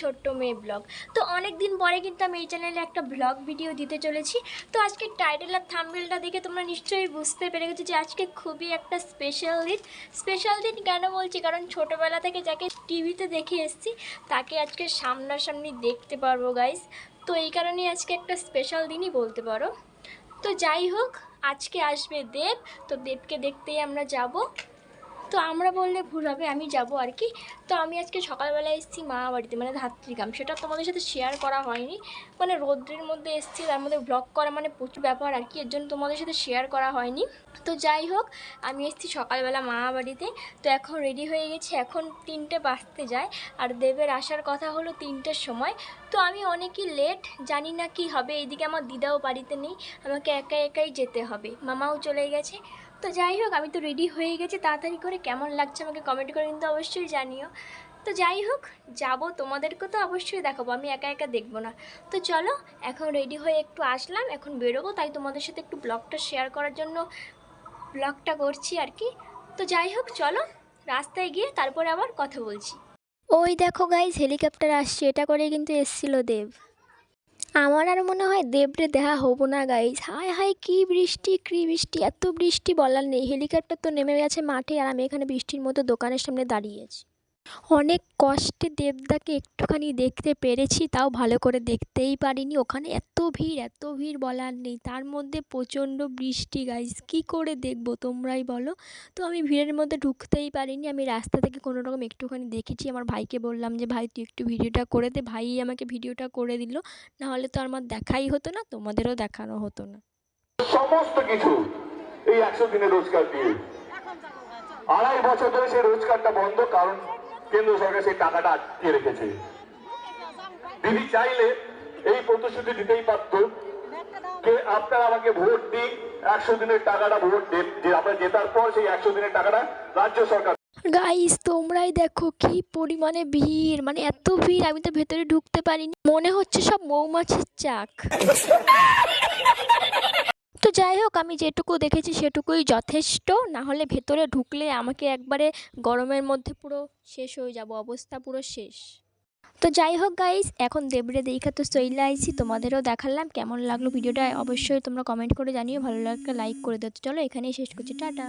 ছোট্ট মেয়ে ব্লগ। তো অনেক দিন পরে কিন্তু আমি এই চ্যানেলে একটা ব্লগ ভিডিও দিতে চলেছি। তো আজকে টাইটেল আর থাম্বেলটা দেখে তোমরা নিশ্চয়ই বুঝতে পেরে গেছো যে আজকে খুবই একটা স্পেশাল দিন। স্পেশাল দিন কেন বলছি? কারণ ছোটোবেলা থেকে যাকে টিভিতে দেখে এসেছি, তাকে আজকে সামনাসামনি দেখতে পারব গাইস তো এই কারণেই আজকে একটা স্পেশাল দিনই বলতে পারো। তো যাই হোক, আজকে আসবে দেব। তো দেবকে দেখতেই আমরা যাব। তো আমরা বললে ভুল হবে, আমি যাব আর কি। তো আমি আজকে সকালবেলা এসেছি মা বাড়িতে মানে ধাত্রীগ্রাম সেটা তোমাদের সাথে শেয়ার করা হয়নি। মানে রৌদ্রের মধ্যে এসেছি, তার মধ্যে ব্লগ করা মানে প্রচুর ব্যাপার আর কি, এর জন্য তোমাদের সাথে শেয়ার করা হয়নি। তো যাই হোক, আমি এসেছি সকালবেলা মা বাড়িতে। তো এখন রেডি হয়ে গেছি, এখন তিনটে বাঁচতে যায়। আর দেবের আসার কথা হলো তিনটের সময়। তো আমি অনেকই লেট জানি না কি হবে, এইদিকে আমার দিদাও বাড়িতে নেই, আমাকে একা একাই যেতে হবে। মামাও চলে গেছে। তো যাই হোক, আমি তো রেডি হয়ে গেছি। তাড়াতাড়ি করে কেমন লাগছে আমাকে কমেন্ট করে কিন্তু অবশ্যই জানিও। তো যাই হোক, যাব তোমাদেরকে তো অবশ্যই দেখাবো। আমি একা একা দেখব না। তো চলো, এখন রেডি হয়ে একটু আসলাম। এখন বেরোবো, তাই তোমাদের সাথে একটু ব্লগটা শেয়ার করার জন্য ব্লগটা করছি আর কি। তো যাই হোক, চলো, রাস্তায় গিয়ে তারপরে আবার কথা বলছি। ওই দেখো গাইজ হেলিকপ্টার আসছে। এটা করে কিন্তু এসছিল দেব। আমার আর মনে হয় দেবরে দেখা হব না গাইজ হায় হায়, কি বৃষ্টি কি বৃষ্টি, এত বৃষ্টি বলার নেই। হেলিকপ্টার তো নেমে গেছে মাঠে আর আমি এখানে বৃষ্টির মতো দোকানের সামনে দাঁড়িয়ে আছি। অনেক কষ্টে দেবদাকে একটুখানি দেখতে পেরেছি, তাও ভালো করে দেখতেই পারিনি। ওখানে এত ভিড় এত ভিড় বলার নেই। তার মধ্যে প্রচণ্ড বৃষ্টি গাইজ কী করে দেখব তোমরাই বলো? তো আমি ভিড়ের মধ্যে ঢুকতেই পারিনি। আমি রাস্তা থেকে কোনো রকম একটুখানি দেখেছি। আমার ভাইকে বললাম যে, ভাই, তুই একটু ভিডিওটা করে দে। ভাই আমাকে ভিডিওটা করে দিল। নাহলে তো আমার দেখাই হতো না, তোমাদেরও দেখানো হতো না। সমস্ত কিছু এই একশো দিনের রোজগার দিয়ে। আড়াই বছর ধরে সেই রোজগারটা বন্ধ, কারণ কেন্দ্র সরকার সেই টাকাটা আটকে রেখেছে। দিদি চাইলে এই প্রতিশ্রুতি দিতেই পারতো যে আপনারা আমাকে ভোট দিন, একশো দিনের টাকাটা ভোট দেন। যে আমরা জেতার পর সেই একশো দিনের টাকাটা রাজ্য সরকার গাইস তোমরাই দেখো কি পরিমাণে ভিড় মানে এত ভিড়, আমি তো ভেতরে ঢুকতে পারিনি। মনে হচ্ছে সব মৌমাছির চাক। তো যাই হোক, আমি যেটুকু দেখেছি সেটুকুই যথেষ্ট। না হলে ভেতরে ঢুকলে আমাকে একবারে গরমের মধ্যে পুরো শেষ হয়ে যাব, অবস্থা পুরো শেষ। তো যাই হোক গাইস এখন দেবরে দেখা তো চইলে আইছি, তোমাদেরও দেখালাম কেমন লাগল ভিডিওটা। অবশ্যই তোমরা কমেন্ট করে জানিও, ভালো লাগলে লাইক করে দিও। চলো এখানেই শেষ করছি, টাটা।